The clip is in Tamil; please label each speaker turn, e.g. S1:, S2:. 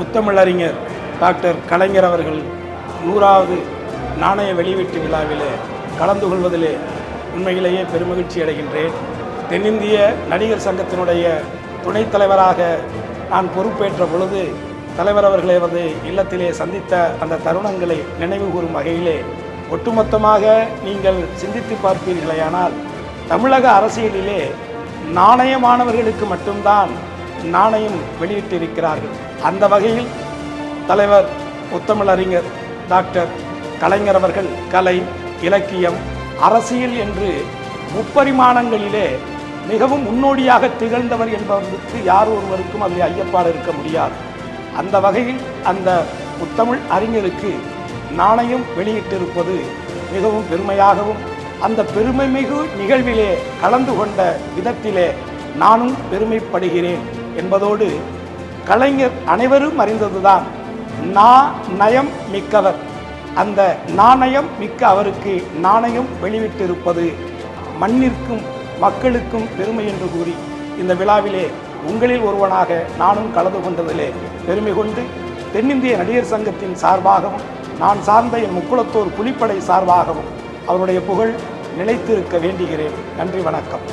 S1: முத்தமிழறிஞர் டாக்டர் கலைஞர் அவர்கள் நூறாவது நாணய வெளியீட்டு விழாவிலே கலந்து கொள்வதிலே உண்மையிலேயே பெருமகிழ்ச்சி அடைகின்றேன். தென்னிந்திய நடிகர் சங்கத்தினுடைய துணைத் தலைவராக நான் பொறுப்பேற்ற பொழுது தலைவர் அவர்களை அவரது இல்லத்திலே சந்தித்த அந்த தருணங்களை நினைவு கூறும் வகையிலே ஒட்டுமொத்தமாக நீங்கள் சிந்தித்து பார்ப்பீர்களேயானால் தமிழக அரசியலிலே நாணயமானவர்களுக்கு மட்டும்தான் நாணயம் வெளியிட்டிருக்கிறார்கள். அந்த வகையில் தலைவர் முத்தமிழறிஞர் டாக்டர் கலைஞர் அவர்கள் கலை இலக்கியம் அரசியல் என்று முப்பரிமாணங்களிலே மிகவும் முன்னோடியாக திகழ்ந்தவர் என்பவருக்கு யார் ஒருவருக்கும் அதில் ஐயப்பாடு இருக்க முடியாது. அந்த வகையில் அந்த முத்தமிழ் அறிஞருக்கு நாணயம் வெளியிட்டிருப்பது மிகவும் பெருமையாகவும் அந்த பெருமை மிகு நிகழ்விலே கலந்து கொண்ட விதத்திலே நானும் பெருமைப்படுகிறேன் என்பதோடு கலைஞர் அனைவரும் அறிந்ததுதான் நா நயம் மிக்கவர். அந்த நாணயம் மிக்க அவருக்கு நாணயம் வெளியிட்டிருப்பது மண்ணிற்கும் மக்களுக்கும் பெருமை என்று கூறி இந்த விழாவிலே உங்களில் ஒருவனாக நானும் கலந்து கொண்டதிலே பெருமை கொண்டு தென்னிந்திய நடிகர் சங்கத்தின் சார்பாகவும் நான் சார்ந்த என் முக்குளத்தோர் புலிப்படை சார்பாகவும் அவருடைய புகழ் நிலைத்திருக்க வேண்டுகிறேன். நன்றி வணக்கம்.